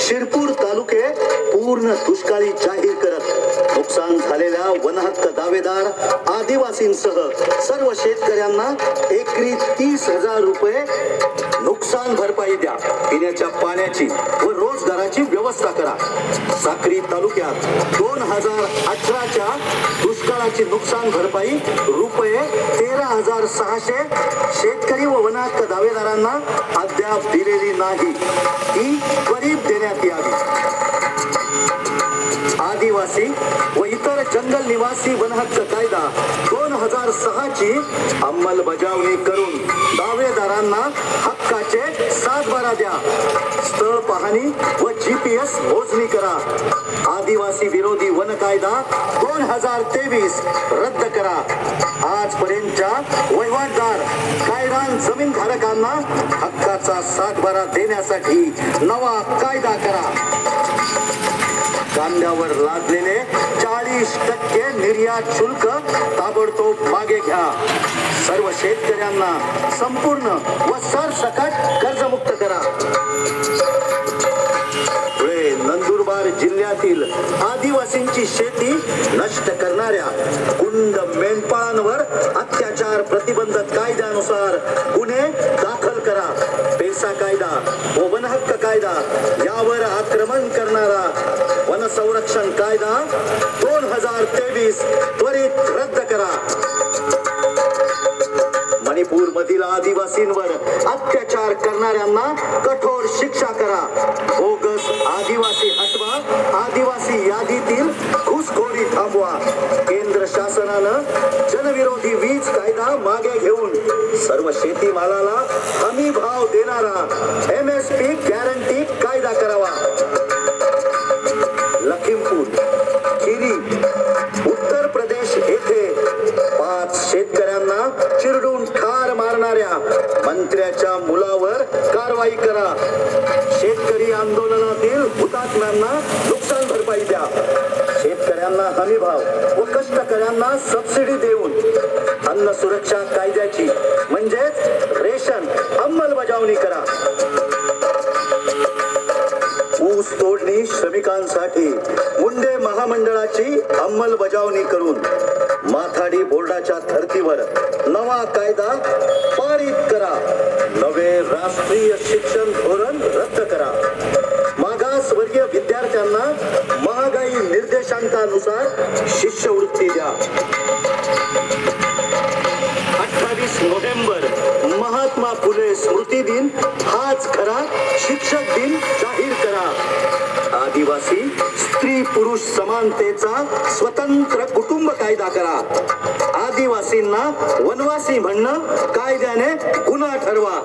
शिरपूर तालुके पूर्ण दुष्काळी जाहीर करत. नुकसान झालेल्या वनहक्क दावेदार आदिवासींसह सर्व शेतकऱ्यांना एकरी तीस हजार रुपये नुकसान भरपाई द्या. पिण्याच्या पाण्याची व रोजगाराची व्यवस्था साक्री तालुक्यात दोन हजार अठराच्या दुष्काळाची नुकसान भरपाई रुपये तेरा हजार सहाशे शेतकरी व वनहक्क दावेदारांना अद्याप दिलेली नाही. ही त्वरित देण्यात यावी. आदिवासी व इतर जंगल निवासी वनहक्क कायदा दोन हजार सहाची अंमलबजावणी करून दावेदारांना हक्काचे सातबारा द्या. स्थळ पाहणी व जीपीएस मोजणी करा. आदिवासी विरोधी वन कायदा दोन हजार तेवीस रद्द करा. आजपर्यंतच्या वहिवाटदार कायदान जमीन धारकांना हक्काचा सातबारा देण्यासाठी नवा कायदा करा. कांद्यावर लादलेले चाळीस टक्के निर्यात शुल्क ताबडतोब मागे घ्या. सर्व शेतकऱ्यांना संपूर्ण व सरसकट कर्जमुक्त करा. नंदुरबार जिल्ह्यातील आदिवासींची शेती नष्ट करणाऱ्या गुंड मेंढपाळांवर अत्याचार प्रतिबंधक कायद्यानुसार गुन्हे दाखल करा. पेसा कायदा व वनहक्क कायदा यावर आक्रमण संरक्षण कायदा दोन हजार तेवीस त्वरित रद्द करा. मणिपूर मधील आदिवासींवर अत्याचार करणाऱ्यांना कठोर शिक्षा करा. बोगस आदिवासी हटवा आदिवासी यादीतील घुसखोरी थांबवा. केंद्र शासनानं जनविरोधी वीज कायदा मागे घेऊन सर्व शेतीमालाला हमी भाव देणारा एम एस पी गॅरंटी करणाऱ्या मंत्र्याच्या मुलावर कारवाई करा. शेतकरी आंदोलनातील हुतात्म्यांना नुकसान भरपाई द्या. शेतकऱ्यांना हमीभाव व कष्टकऱ्यांना सबसिडी देऊन अन्न सुरक्षा कायद्याची ऊस तोडणी श्रमिकांसाठी. मुंडे महामंडळाची अंमलबजावणी करून माथाडी बोर्डाच्या धर्तीवर नवा कायदा पारित करा. नवे राष्ट्रीय शिक्षण धोरण रद्द करा. मागासवर्गीय विद्यार्थ्यांना महागाई निर्देशांकानुसार शिष्यवृत्ती द्या. स्मृती दिन हाच खरा शिक्षक दिन जाहीर करा. आदिवासी स्त्री पुरुष समानतेचा स्वतंत्र कुटुंब कायदा करा. आदिवासींना वनवासी म्हणणं कायद्याने गुन्हा ठरवा.